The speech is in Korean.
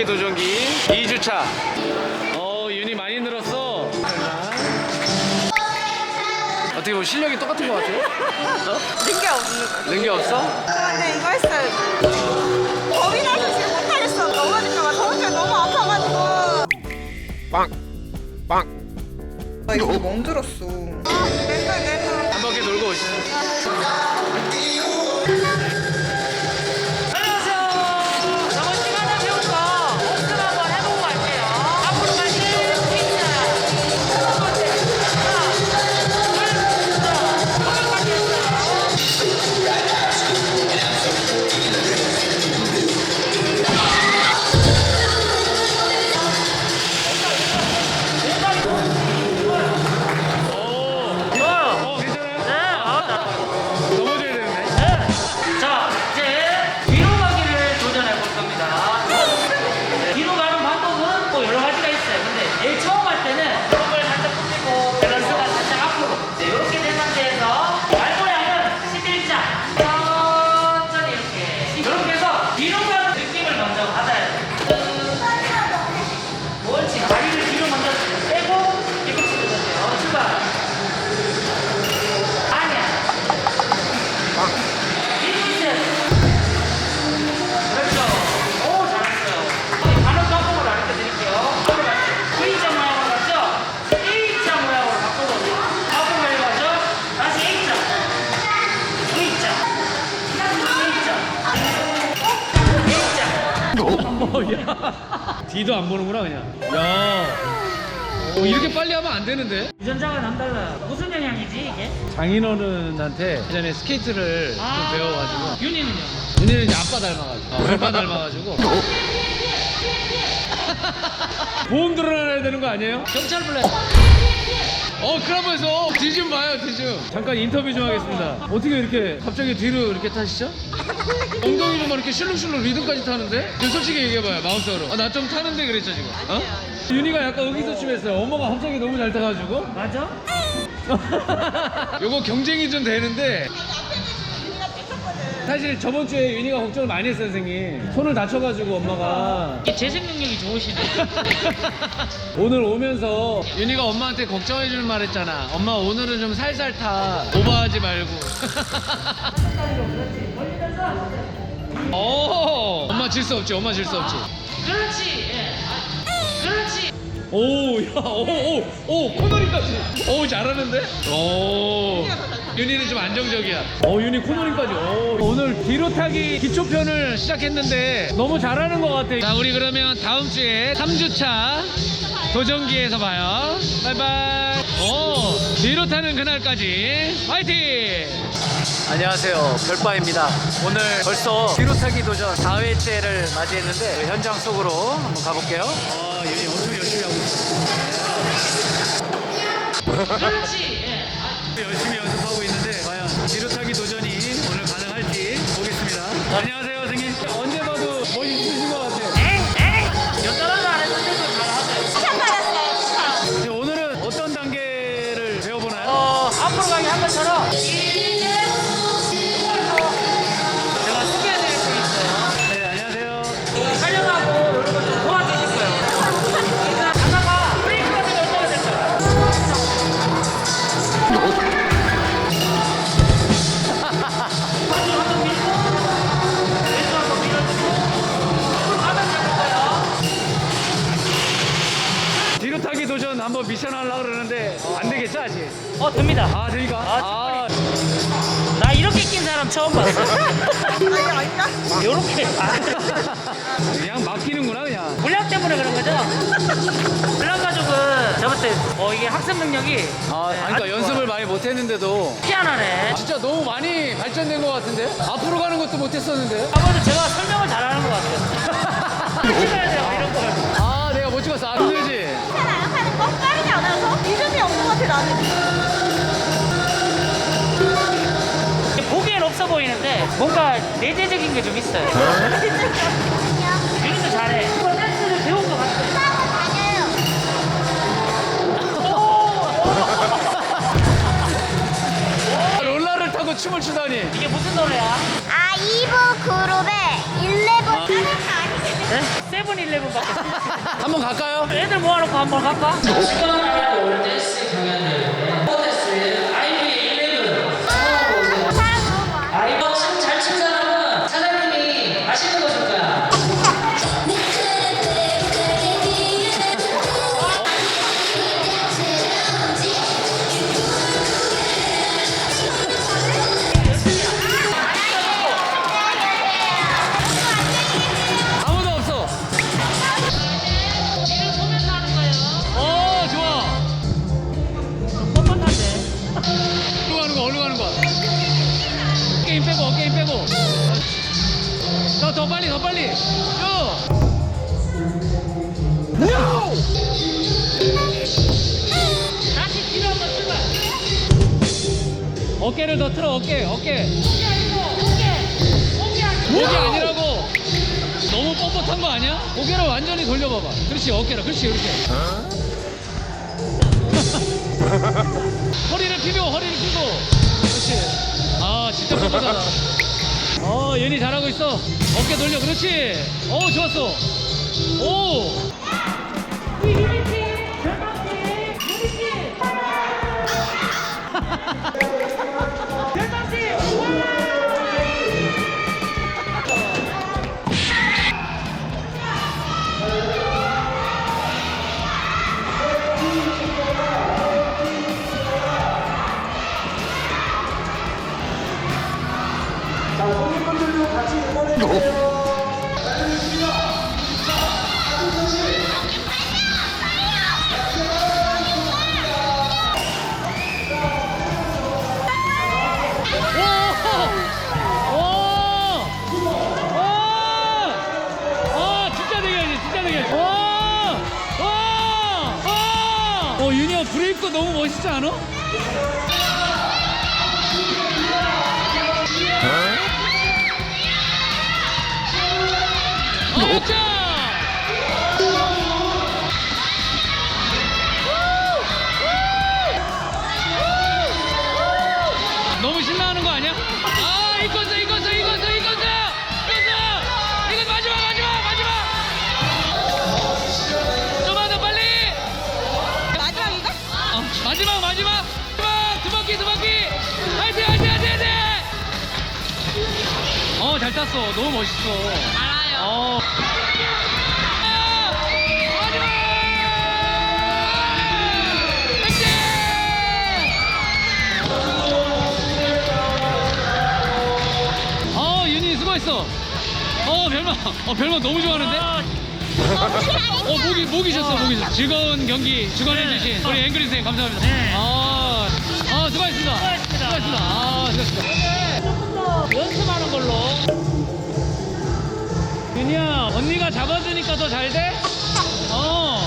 세계 도전기 2주차 어 윤이 많이 늘었어 어떻게 보면 실력이 똑같은 것 같아 는게 어? 없는 는게 없어? 아, 근데 이거 했어요. 겁이 나서 지금 못하겠어. 넘어질까 봐. 더우니까 너무 아파가지고. 빵. 빵. 아, 이거 멍들었어. 아, 내 손, 내 손. 한 바퀴 돌고 오시죠 뒤도 안 보는구나 그냥. 야. 어, 이렇게 빨리 하면 안 되는데? 유전자가 남달라요. 무슨 영향이지, 이게? 장인어른한테 예전에 스케이트를 좀 배워가지고 윤희는요? 윤희는 이제 아빠 닮아가지고 어, 아빠 닮아가지고 보험 들어놔야 되는 거 아니에요? 경찰 불러 요. 어 클럽에서 뒤 좀 봐요 뒤좀 잠깐 인터뷰 좀 하겠습니다 어떻게 이렇게 갑자기 뒤로 이렇게 타시죠? 엉덩이로 막 이렇게 슐룩슐룩 리듬까지 타는데? 그 솔직히 얘기해봐요 마음속으로 아, 나 좀 타는데 그랬죠 지금 어? 윤희가 약간 의기소침했어요 엄마가 갑자기 너무 잘 타가지고 맞아? 요거 경쟁이 좀 되는데 사실 저번 주에 윤희가 걱정을 많이 했어요 선생님. 손을 다쳐가지고 엄마가. 이게 재생 능력이 좋으시네. 오늘 오면서 윤희가 엄마한테 걱정해주는 말 했잖아. 엄마 오늘은 좀 살살 타. 오버하지 말고. 오 엄마 질 수 없지 엄마 질 수 없지. 그렇지. 예. 아, 그렇지. 오 야 오 오 오 코너링까지. 오 잘하는데? 오 윤희는 좀 안정적이야. 오 윤희 코너링까지. 오 오늘 뒤로 타기 기초편을 시작했는데 너무 잘하는 것 같아. 자 우리 그러면 다음 주에 3주차 도전기에서 봐요. 바이바이. 오 뒤로 타는 그날까지 화이팅! 안녕하세요. 별바입니다. 오늘 벌써 뒤로 타기 도전 4회째를 맞이했는데 현장 속으로 한번 가볼게요. 아 윤희 엄청 열심히 하고 그렇지. 열심히 연습하고 있는데 과연 뒤로 타기 도전이 오늘 가능할지 보겠습니다. 안녕하세요, 그러는데 안 되겠죠, 아직? 어, 됩니다. 아, 되니까? 아, 나 이렇게 낀 사람 처음 봤어. 아니? 요렇게. 그냥 막히는구나, 그냥. 물량 때문에 그런 거죠? 물량 가족은 저번 때 어, 이게 학습 능력이 아, 네, 그러니까 아주 연습을 많이 못 했는데도 희한하네. 진짜 너무 많이 발전된 것 같은데? 앞으로 가는 것도 못 했었는데? 아무래도 제가 설명을 잘하는 것 같아요. 찍어야 돼요, 이런 걸. 아, 내가 못 찍었어. 안 되지? 않아서? 리듬이 없는 것 같아, 나는. 보기엔 없어 보이는데 뭔가 내재적인 게 좀 있어요. 유니도 잘해. 이거 댄스를 배운 것 같아. 롤러를 타고 춤을 추다니. 이게 무슨 노래야? 아이브 그룹의 일레븐 아니겠지? 네? 세븐일레븐 밖에 한번 갈까요? 애들 모아놓고 한번 갈까? 댄스 경연대회 댄스 어깨를 더 틀어 어깨 어깨. 목이 아니라고. 너무 뻣뻣한 거 아니야? 고개를 완전히 돌려봐봐. 그렇지 어깨를 그렇지 그렇게. 허리를 피고 허리를 피고. 그렇지. 아 진짜 뻣뻣하다. 어 윤이 잘하고 있어. 어깨 돌려. 그렇지. 어 좋았어. 오 않아? 어, 자! 너무 신나하는 거 아니야? 아 이거 잘 탔어. 너무 멋있어. 알아요. 어. 아, 어 윤희 수고했어. 어 별만 어 별만 너무 좋아하는데? 어 목이 목이 셨어 목이 셨어. 즐거운 경기 주관해주신 우리 앵그리 선생님 감사합니다. 네. 아, 아 수고하셨습니다. 수고하셨습니다. 수고하셨습니다. 아 수고하셨습니다 연습하는 걸로. 윤희야, 언니가 잡아주니까 더 잘 돼? 어.